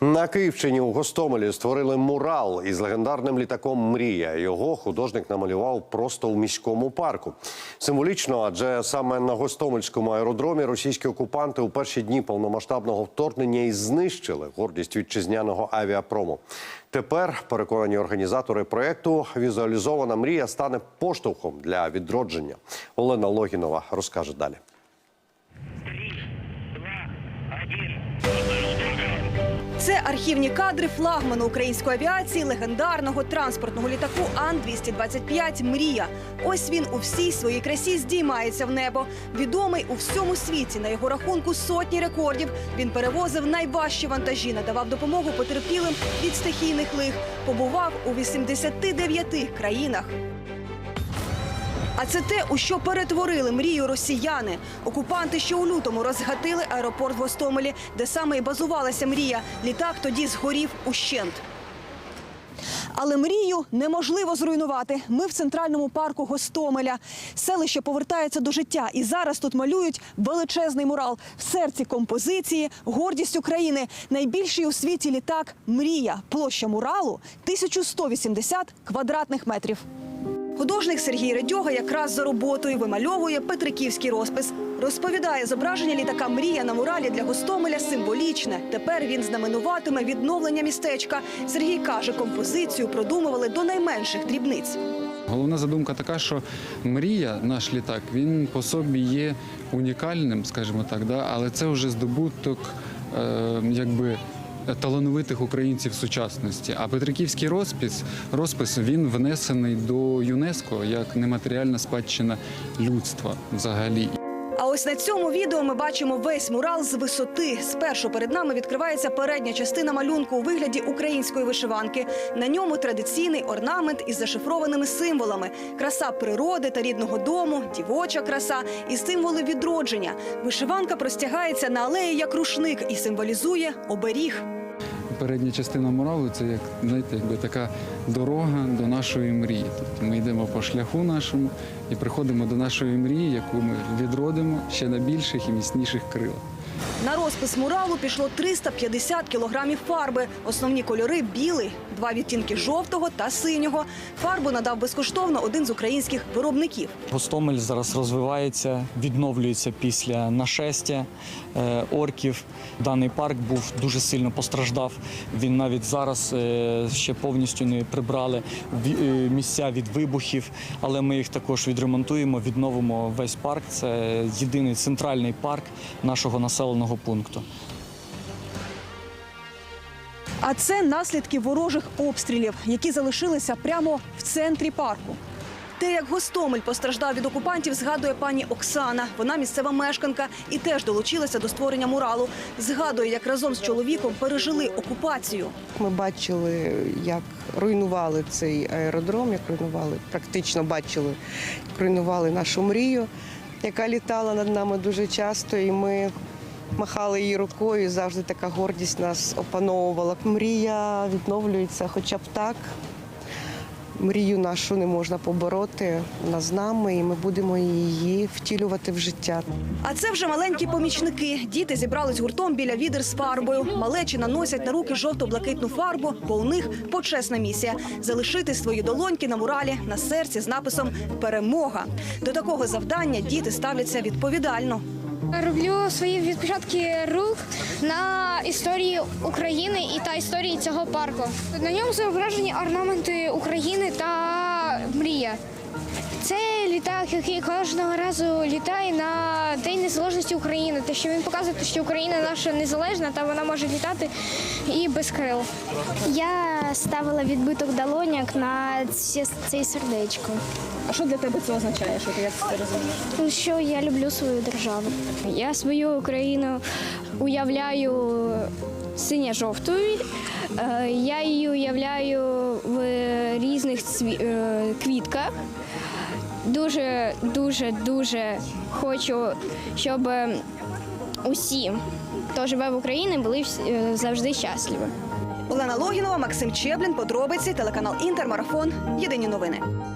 На Київщині у Гостомелі створили мурал із легендарним літаком Мрія. Його художник намалював просто у міському парку. Символічно, адже саме на Гостомельському аеродромі російські окупанти у перші дні повномасштабного вторгнення і знищили гордість вітчизняного авіапрому. Тепер переконані організатори проекту візуалізована мрія стане поштовхом для відродження. Олена Логінова розкаже далі. Це архівні кадри флагману української авіації легендарного транспортного літаку Ан-225 Мрія. Ось він у всій своїй красі здіймається в небо. Відомий у всьому світі на його рахунку сотні рекордів. Він перевозив найважчі вантажі, надавав допомогу потерпілим від стихійних лих. Побував у 89 країнах. А це те, у що перетворили мрію росіяни. Окупанти ще у лютому розгатили аеропорт в Гостомелі, де саме і базувалася мрія. Літак тоді згорів ущент. Але мрію неможливо зруйнувати. Ми в центральному парку Гостомеля. Селище повертається до життя, і зараз тут малюють величезний мурал в серці композиції, гордість України. Найбільший у світі літак Мрія. Площа муралу 1180 квадратних метрів. Художник Сергій Редьога якраз за роботою вимальовує петриківський розпис. Розповідає, зображення літака Мрія на муралі для Гостомеля символічне. Тепер він знаменуватиме відновлення містечка. Сергій каже, композицію продумували до найменших дрібниць. Головна задумка така, що мрія, наш літак, він по собі є унікальним, скажімо так, да? але це вже здобуток е, якби. Талановитих українців сучасності. А Петриківський розпис, розпис він внесений до ЮНЕСКО як нематеріальна спадщина людства взагалі. Ось на цьому відео ми бачимо весь мурал з висоти. Спершу перед нами відкривається передня частина малюнку у вигляді української вишиванки. На ньому традиційний орнамент із зашифрованими символами: краса природи та рідного дому, дівоча краса і символи відродження. Вишиванка простягається на алеї як рушник і символізує оберіг. Передня частина муралу це як знаєте, якби така дорога до нашої мрії. Тобто ми йдемо по шляху нашому і приходимо до нашої мрії, яку ми відродимо ще на більших і міцніших крилах. На розпис муралу пішло 350 кілограмів фарби. Основні кольори білий, два відтінки жовтого та синього. Фарбу надав безкоштовно один з українських виробників. Гостомель зараз розвивається, відновлюється після нашестя е, орків. Даний парк був дуже сильно постраждав. Він навіть зараз е, ще повністю не прибрали е, місця від вибухів, але ми їх також відремонтуємо, відновимо весь парк. Це єдиний центральний парк нашого населеного пункту. А це наслідки ворожих обстрілів, які залишилися прямо в центрі парку. Те, як Гостомель постраждав від окупантів, згадує пані Оксана. Вона місцева мешканка і теж долучилася до створення муралу. Згадує, як разом з чоловіком пережили окупацію. Ми бачили, як руйнували цей аеродром, як руйнували, практично бачили, як руйнували нашу мрію, яка літала над нами дуже часто, і ми махали її рукою. Завжди така гордість нас опановувала. Мрія відновлюється, хоча б так. Мрію нашу не можна побороти. Вона з нами, і ми будемо її втілювати в життя. А це вже маленькі помічники. Діти зібрались гуртом біля відер з фарбою. Малечі наносять на руки жовто-блакитну фарбу, бо у них почесна місія залишити свої долоньки на муралі на серці з написом Перемога. До такого завдання діти ставляться відповідально. Роблю свої відпечатки рук на історії України і та історії цього парку. На ньому зображені орнаменти України та мрія. Це літак, який кожного разу літає на День Незалежності України. Те, що він показує, що Україна наша незалежна, та вона може літати і без крил. Я ставила відбиток долоняк на цей сердечко. А що для тебе це означає? Що ти як це розумієш? Що я люблю свою державу. Я свою Україну уявляю синьо-жовтою. Е, Я її уявляю в різних цві- е, квітках. Дуже, дуже, дуже хочу, щоб усі, хто живе в Україні, були е, завжди щасливі. Олена Логінова, Максим Чеблін, подробиці, телеканал Інтермарафон. Єдині новини.